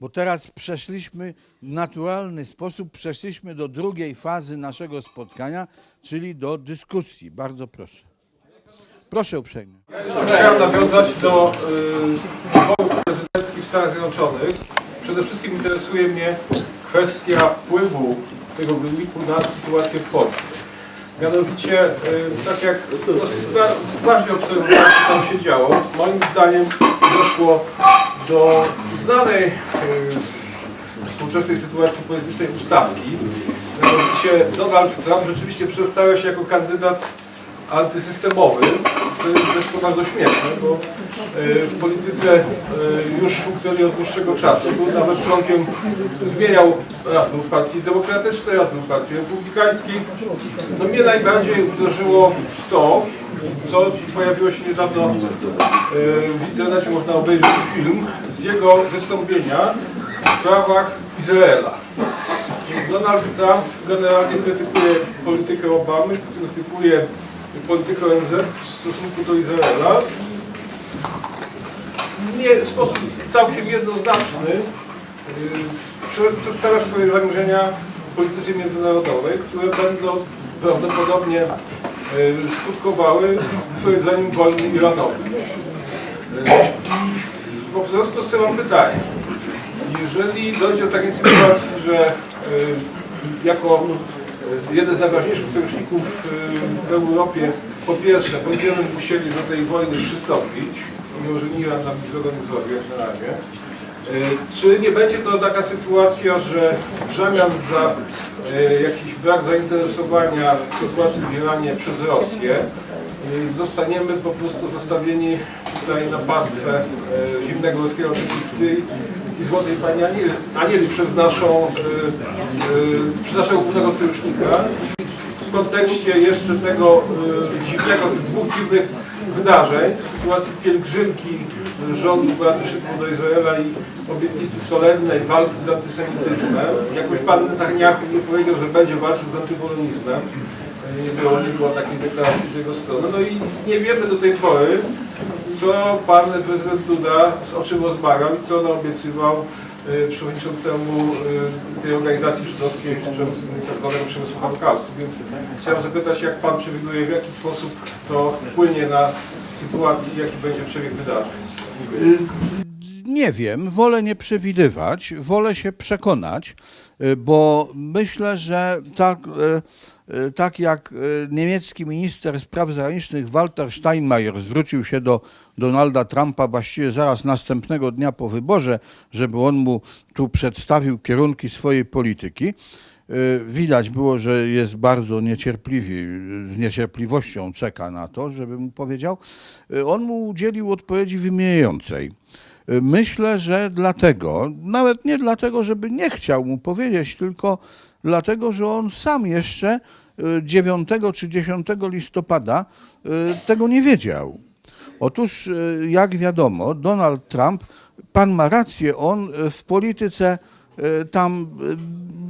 bo teraz przeszliśmy w naturalny sposób, przeszliśmy do drugiej fazy naszego spotkania, czyli do dyskusji. Bardzo proszę. Proszę uprzejmie. Chciałem nawiązać do y, wyborów prezydenckich w Stanach Zjednoczonych. Przede wszystkim interesuje mnie kwestia wpływu tego wyniku na sytuację w Polsce. Mianowicie, y, tak jak no, uważnie obserwowałem, co tam się działo, moim zdaniem doszło do znanej współczesnej sytuacji politycznej ustawki. Mianowicie Donald Trump rzeczywiście przedstawia się jako kandydat antysystemowy. To jest zresztą bardzo śmieszne, bo e, w polityce e, już funkcjonuje od dłuższego czasu. Był nawet członkiem, zmieniał, raz był w partii demokratycznej, raz był w partii republikańskiej. No mnie najbardziej uderzyło to, co pojawiło się niedawno e, w internecie, można obejrzeć film z jego wystąpienia w sprawach Izraela. Donald Trump generalnie krytykuje politykę Obamy, krytykuje politykę ONZ w stosunku do Izraela. Nie w sposób całkiem jednoznaczny prze- przedstawia swoje zamierzenia w polityce międzynarodowej, które będą prawdopodobnie yy, skutkowały wypowiedzeniem wojny Iranowi. Yy, Bo w związku z tym mam pytanie. Jeżeli dojdzie do takiej sytuacji, że y, jako y, jeden z najważniejszych sojuszników y, w Europie, po pierwsze, będziemy musieli do tej wojny przystąpić, mimo że Iran nam nic złego nie zrobi jak na razie, y, czy nie będzie to taka sytuacja, że w zamian za y, jakiś brak zainteresowania sytuacją w Iranie przez Rosję, zostaniemy po prostu zostawieni tutaj na pastwę zimnego ruskiego czekisty i złotej pani Anieli, Anieli przez naszą, y, y, przez naszego głównego sojusznika. W kontekście jeszcze tego y, dziwnego, tych dwóch dziwnych wydarzeń, sytuacji pielgrzymki rządu Beaty Szydło do Izraela i obietnicy solennej walki z antysemityzmem. Jakoś pan Netanyahu nie powiedział, że będzie walczył z antypolonizmem. Nie było, nie było takiej deklaracji z jego strony. No i nie wiemy do tej pory, co pan prezydent Duda z oczym rozmawiał i co on obiecywał y, przewodniczącemu y, tej organizacji żydowskiej zwanego przemysłu Holokaustu. Więc chciałem zapytać, jak pan przewiduje, w jaki sposób to wpłynie na sytuację, jaki będzie przebieg wydarzeń. Dziękuję. Nie wiem, wolę nie przewidywać, wolę się przekonać, y, bo myślę, że tak, y, y, tak jak y, niemiecki minister spraw zagranicznych Walter Steinmeier zwrócił się do Donalda Trumpa właściwie zaraz następnego dnia po wyborze, żeby on mu tu przedstawił kierunki swojej polityki, y, widać było, że jest bardzo niecierpliwy, z niecierpliwością czeka na to, żeby mu powiedział. On mu udzielił odpowiedzi wymijającej. Y, Myślę, że dlatego, nawet nie dlatego, żeby nie chciał mu powiedzieć, tylko dlatego, że on sam jeszcze y, 9 czy 10 listopada y, tego nie wiedział. Otóż, y, jak wiadomo, Donald Trump, pan ma rację, on y, w polityce y, tam y,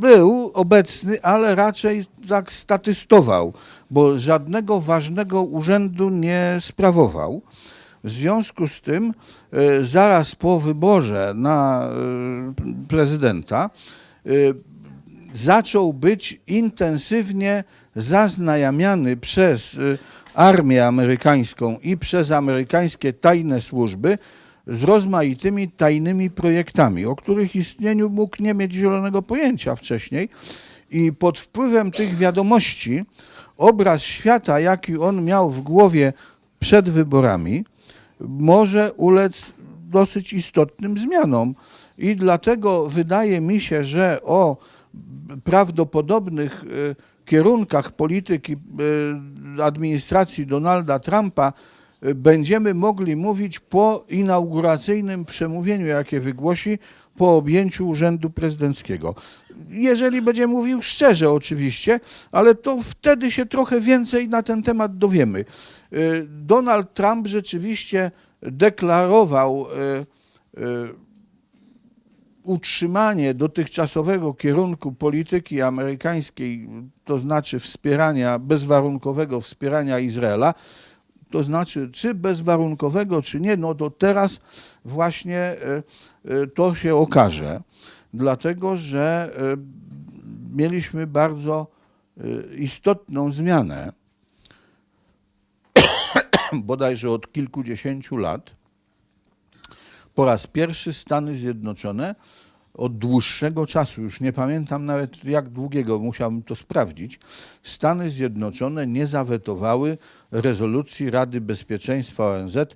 był obecny, ale raczej tak statystował, bo żadnego ważnego urzędu nie sprawował. W związku z tym, y, zaraz po wyborze na y, prezydenta, y, zaczął być intensywnie zaznajamiany przez armię amerykańską i przez amerykańskie tajne służby z rozmaitymi tajnymi projektami, o których istnieniu mógł nie mieć zielonego pojęcia wcześniej. I pod wpływem tych wiadomości obraz świata, jaki on miał w głowie przed wyborami, może ulec dosyć istotnym zmianom. I dlatego wydaje mi się, że o prawdopodobnych y, kierunkach polityki y, administracji Donalda Trumpa y, będziemy mogli mówić po inauguracyjnym przemówieniu, jakie wygłosi po objęciu urzędu prezydenckiego. Jeżeli będzie mówił szczerze oczywiście, ale to wtedy się trochę więcej na ten temat dowiemy. Y, Donald Trump rzeczywiście deklarował y, y, utrzymanie dotychczasowego kierunku polityki amerykańskiej, to znaczy wspierania, bezwarunkowego wspierania Izraela, to znaczy czy bezwarunkowego, czy nie, no to teraz właśnie to się okaże, dlatego że e, mieliśmy bardzo e, istotną zmianę, bodajże od kilkudziesięciu lat. Po raz pierwszy Stany Zjednoczone od dłuższego czasu, już nie pamiętam nawet jak długiego, musiałbym to sprawdzić, Stany Zjednoczone nie zawetowały rezolucji Rady Bezpieczeństwa ONZ y,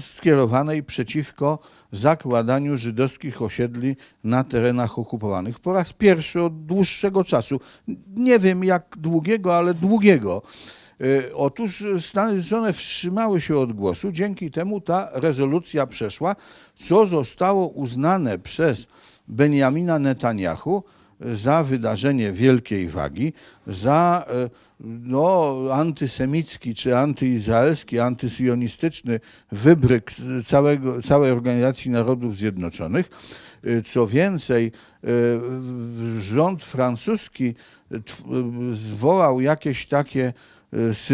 skierowanej przeciwko zakładaniu żydowskich osiedli na terenach okupowanych. Po raz pierwszy od dłuższego czasu. Nie wiem jak długiego, ale długiego. Y, Otóż Stany Zjednoczone wstrzymały się od głosu, dzięki temu ta rezolucja przeszła, co zostało uznane przez Benjamina Netanyahu za wydarzenie wielkiej wagi, za e, no, antysemicki czy antyizraelski, antysionistyczny wybryk całego, całej Organizacji Narodów Zjednoczonych. Y, Co więcej, y, rząd francuski y, zwołał jakieś takie y,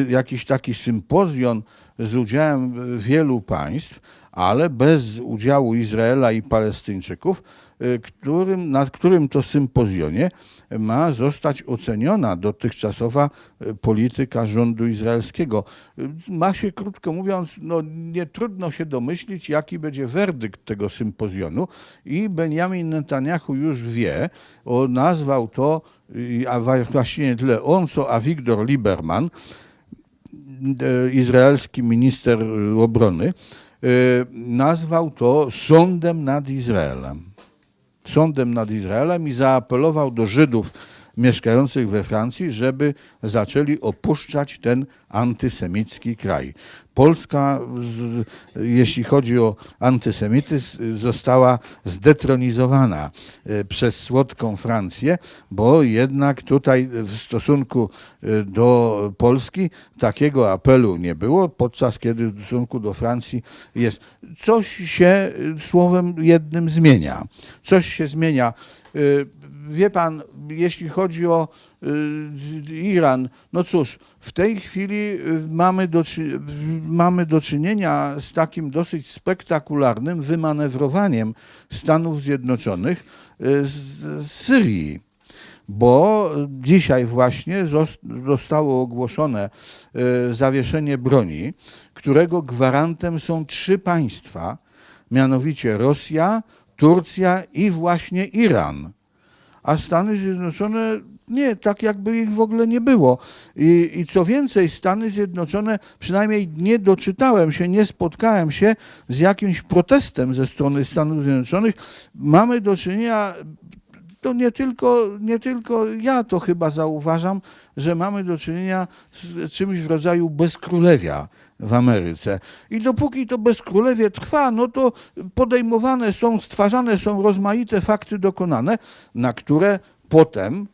jakiś taki sympozjon z udziałem wielu państw, ale bez udziału Izraela i Palestyńczyków, y, którym, na którym to sympozjonie ma zostać oceniona dotychczasowa y, polityka rządu izraelskiego. Y, Ma się, krótko mówiąc, no, nie trudno się domyślić, jaki będzie werdykt tego sympozjonu i Benjamin Netanyahu już wie, o, nazwał to, a właściwie nie tyle on, co Avigdor Lieberman, izraelski minister obrony, nazwał to sądem nad Izraelem. Sądem nad Izraelem i zaapelował do Żydów mieszkających we Francji, żeby zaczęli opuszczać ten antysemicki kraj. Polska, jeśli chodzi o antysemityzm, została zdetronizowana e, przez słodką Francję, bo jednak tutaj w stosunku e, do Polski takiego apelu nie było, podczas kiedy w stosunku do Francji jest. Coś się e, słowem jednym zmienia. Coś się zmienia. Wie pan, jeśli chodzi o y, Iran, no cóż, w tej chwili y, mamy do, mamy do czynienia z takim dosyć spektakularnym wymanewrowaniem Stanów Zjednoczonych y, z, z Syrii bo dzisiaj właśnie zos- zostało ogłoszone zawieszenie broni, którego gwarantem są trzy państwa, mianowicie Rosja, Turcja i właśnie Iran. A Stany Zjednoczone nie, tak jakby ich w ogóle nie było. I, I co więcej, Stany Zjednoczone, przynajmniej nie doczytałem się, nie spotkałem się z jakimś protestem ze strony Stanów Zjednoczonych. Mamy do czynienia to nie tylko, nie tylko ja to chyba zauważam, że mamy do czynienia z czymś w rodzaju bezkrólewia w Ameryce. I dopóki to bezkrólewie trwa, no to podejmowane są, stwarzane są rozmaite fakty dokonane, na które potem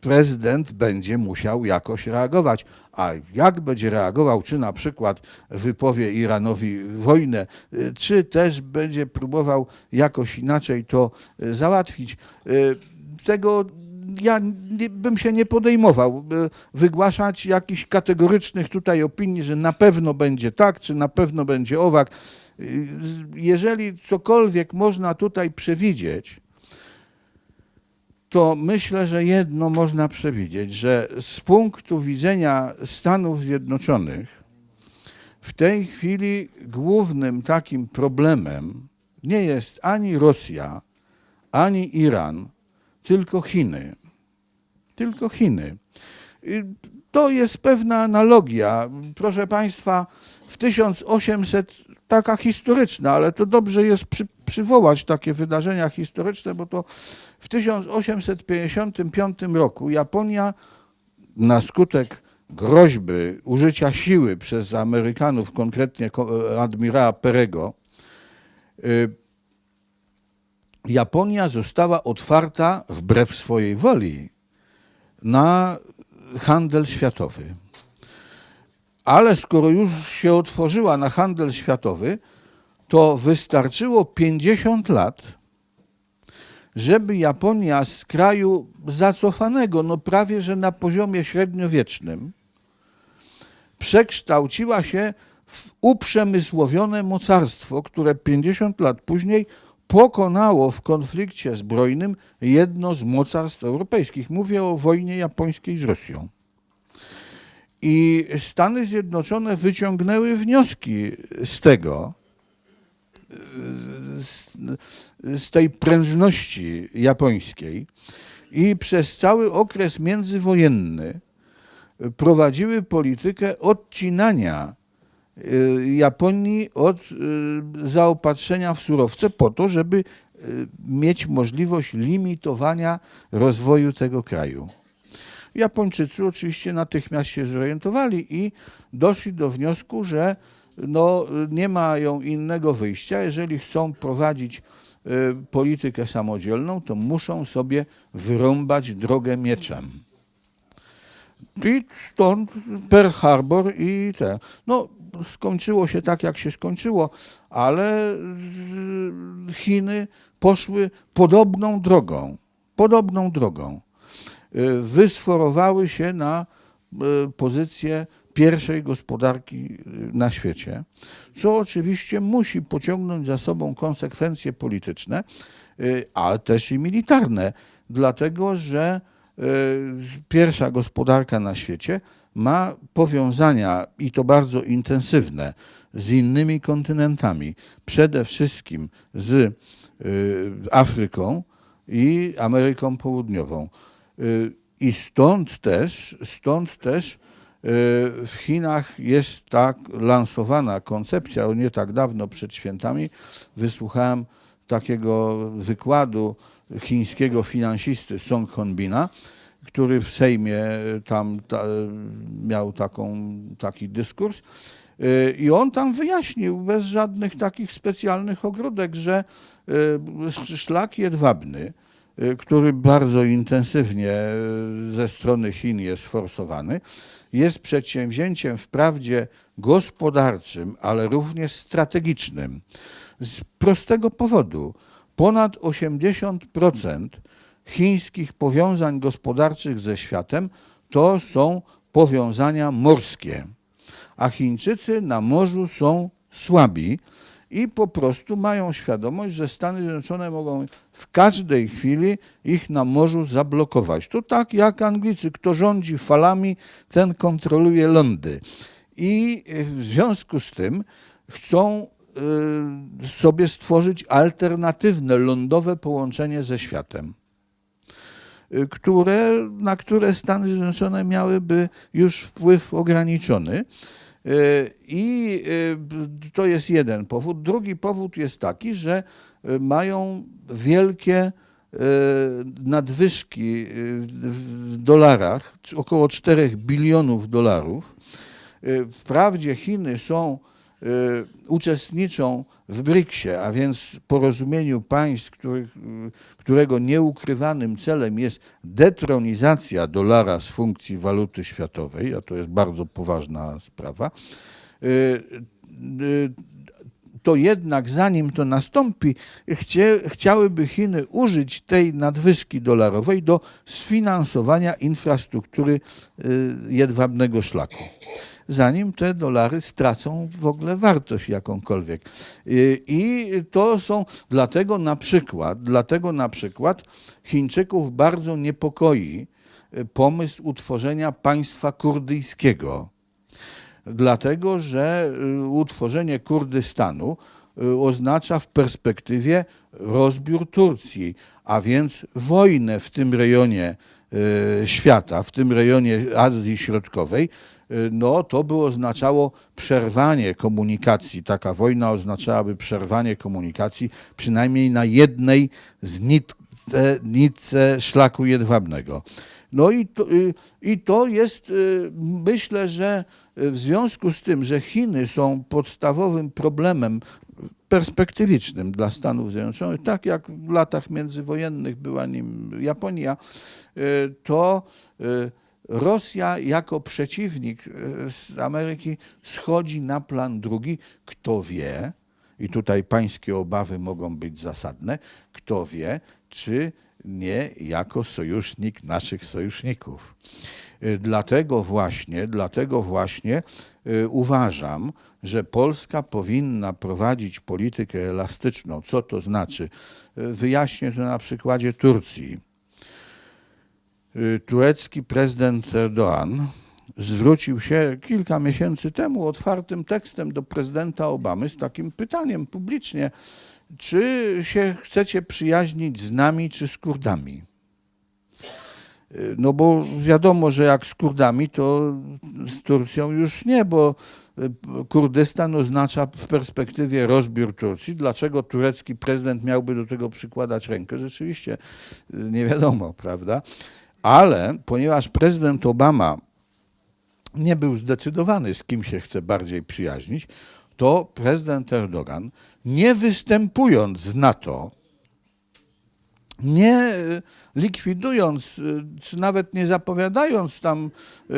prezydent będzie musiał jakoś reagować. A jak będzie reagował, czy na przykład wypowie Iranowi wojnę, czy też będzie próbował jakoś inaczej to załatwić, y, tego ja nie, bym się nie podejmował wygłaszać jakichś kategorycznych tutaj opinii, że na pewno będzie tak, czy na pewno będzie owak. Jeżeli cokolwiek można tutaj przewidzieć, to myślę, że jedno można przewidzieć, że z punktu widzenia Stanów Zjednoczonych w tej chwili głównym takim problemem nie jest ani Rosja, ani Iran, tylko Chiny. Tylko Chiny. To jest pewna analogia. Proszę Państwa, w 1800, taka historyczna, ale to dobrze jest przy, przywołać takie wydarzenia historyczne, bo to w 1855 roku Japonia na skutek groźby użycia siły przez Amerykanów, konkretnie ko- admirała Perego, y, Japonia została otwarta wbrew swojej woli na handel światowy. Ale skoro już się otworzyła na handel światowy, to wystarczyło 50 lat, żeby Japonia z kraju zacofanego, no prawie że na poziomie średniowiecznym, przekształciła się w uprzemysłowione mocarstwo, które 50 lat później pokonało w konflikcie zbrojnym jedno z mocarstw europejskich. Mówię o wojnie japońskiej z Rosją. I Stany Zjednoczone wyciągnęły wnioski z tego, z, z tej prężności japońskiej i przez cały okres międzywojenny prowadziły politykę odcinania Japonii od y, zaopatrzenia w surowce po to, żeby y, mieć możliwość limitowania rozwoju tego kraju. Japończycy oczywiście natychmiast się zorientowali i doszli do wniosku, że no, nie mają innego wyjścia. Jeżeli chcą prowadzić y, politykę samodzielną, to muszą sobie wyrąbać drogę mieczem. I stąd Pearl Harbor i te. No, skończyło się tak, jak się skończyło, ale y, Chiny poszły podobną drogą. Podobną drogą. Y, Wysforowały się na y, pozycję pierwszej gospodarki na świecie, co oczywiście musi pociągnąć za sobą konsekwencje polityczne, ale też i militarne, dlatego że pierwsza gospodarka na świecie ma powiązania i to bardzo intensywne z innymi kontynentami, przede wszystkim z y, Afryką i Ameryką Południową. Y, I stąd też, stąd też y, w Chinach jest tak lansowana koncepcja, nie tak dawno przed świętami wysłuchałem takiego wykładu chińskiego finansisty Song Honbina, który w Sejmie tam ta, miał taką, taki dyskurs. Y, I on tam wyjaśnił bez żadnych takich specjalnych ogródek, że y, szlak jedwabny, y, który bardzo intensywnie ze strony Chin jest forsowany, jest przedsięwzięciem wprawdzie gospodarczym, ale również strategicznym. Z prostego powodu. Ponad 80% chińskich powiązań gospodarczych ze światem to są powiązania morskie a Chińczycy na morzu są słabi i po prostu mają świadomość, że Stany Zjednoczone mogą w każdej chwili ich na morzu zablokować. To tak jak Anglicy, kto rządzi falami, ten kontroluje lądy. I w związku z tym chcą sobie stworzyć alternatywne lądowe połączenie ze światem y, które, na które Stany Zjednoczone miałyby już wpływ ograniczony. Y, I y, to jest jeden powód. Drugi powód jest taki, że y, mają wielkie y, nadwyżki y, w dolarach, około 4 bilionów dolarów. Y, Wprawdzie Chiny są, y, uczestniczą w BRICS-ie, a więc porozumieniu państw, których, y, którego nieukrywanym celem jest detronizacja dolara z funkcji waluty światowej, a to jest bardzo poważna sprawa, y, y, to jednak zanim to nastąpi, chcie, chciałyby Chiny użyć tej nadwyżki dolarowej do sfinansowania infrastruktury y, jedwabnego szlaku. Zanim te dolary stracą w ogóle wartość jakąkolwiek. I to są, dlatego na przykład, dlatego na przykład Chińczyków bardzo niepokoi y, pomysł utworzenia państwa kurdyjskiego dlatego że y, utworzenie Kurdystanu y, oznacza w perspektywie rozbiór Turcji, a więc wojnę w tym rejonie świata, w tym rejonie Azji Środkowej, no to by oznaczało przerwanie komunikacji. Taka wojna oznaczałaby przerwanie komunikacji przynajmniej na jednej z nitce, nitce szlaku jedwabnego. No i to, y, i to jest, y, myślę, że w związku z tym, że Chiny są podstawowym problemem perspektywicznym dla Stanów Zjednoczonych, tak jak w latach międzywojennych była nim Japonia, y, to y, Rosja jako przeciwnik y, z Ameryki schodzi na plan drugi. Kto wie, i tutaj pańskie obawy mogą być zasadne, kto wie, czy nie jako sojusznik naszych sojuszników. Y, Dlatego właśnie, dlatego właśnie y, uważam, że Polska powinna prowadzić politykę elastyczną. Co to znaczy? Wyjaśnię to na przykładzie Turcji. Y, Turecki prezydent Erdoğan zwrócił się kilka miesięcy temu otwartym tekstem do prezydenta Obamy z takim pytaniem publicznie, czy się chcecie przyjaźnić z nami czy z Kurdami? Y, No bo wiadomo, że jak z Kurdami, to z Turcją już nie, bo y, Kurdystan oznacza w perspektywie rozbiór Turcji. Dlaczego turecki prezydent miałby do tego przykładać rękę? Rzeczywiście nie wiadomo, prawda? Ale ponieważ prezydent Obama nie był zdecydowany, z kim się chce bardziej przyjaźnić, to prezydent Erdogan, nie występując z NATO, nie e, likwidując, e, czy nawet nie zapowiadając tam e,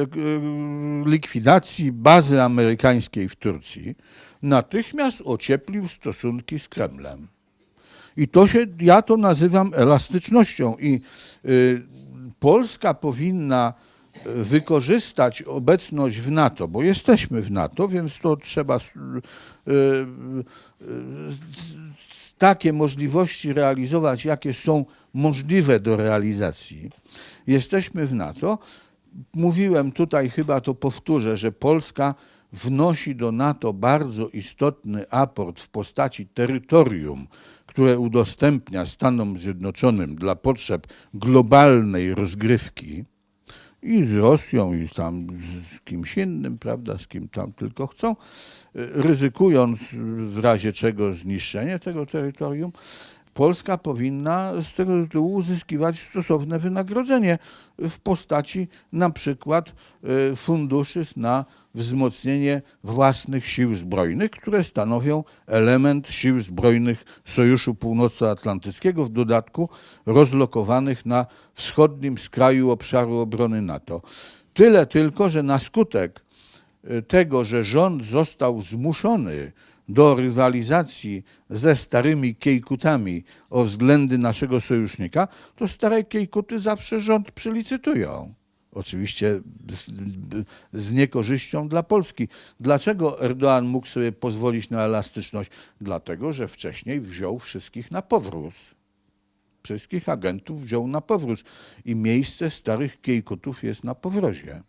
likwidacji bazy amerykańskiej w Turcji, natychmiast ocieplił stosunki z Kremlem. I to się, ja to nazywam elastycznością. I Polska powinna y, wykorzystać obecność w NATO, bo jesteśmy w NATO, więc to trzeba y, y, takie możliwości realizować, jakie są możliwe do realizacji. Jesteśmy w NATO. Mówiłem tutaj, chyba to powtórzę, że Polska wnosi do NATO bardzo istotny aport w postaci terytorium, które udostępnia Stanom Zjednoczonym dla potrzeb globalnej rozgrywki i z Rosją, i tam z kimś innym, prawda, z kim tam tylko chcą, y, ryzykując w razie czego zniszczenie tego terytorium, Polska powinna z tego tytułu uzyskiwać stosowne wynagrodzenie w postaci na przykład y, funduszy na wzmocnienie własnych sił zbrojnych, które stanowią element sił zbrojnych Sojuszu Północnoatlantyckiego, w dodatku rozlokowanych na wschodnim skraju obszaru obrony NATO. Tyle tylko, że na skutek y, tego, że rząd został zmuszony do rywalizacji ze starymi kiejkutami o względy naszego sojusznika, to stare kiejkuty zawsze rząd przelicytują. Oczywiście z, z niekorzyścią dla Polski. Dlaczego Erdoğan mógł sobie pozwolić na elastyczność? Dlatego, że wcześniej wziął wszystkich na powróz. Wszystkich agentów wziął na powróz i miejsce starych kiejkutów jest na powrozie.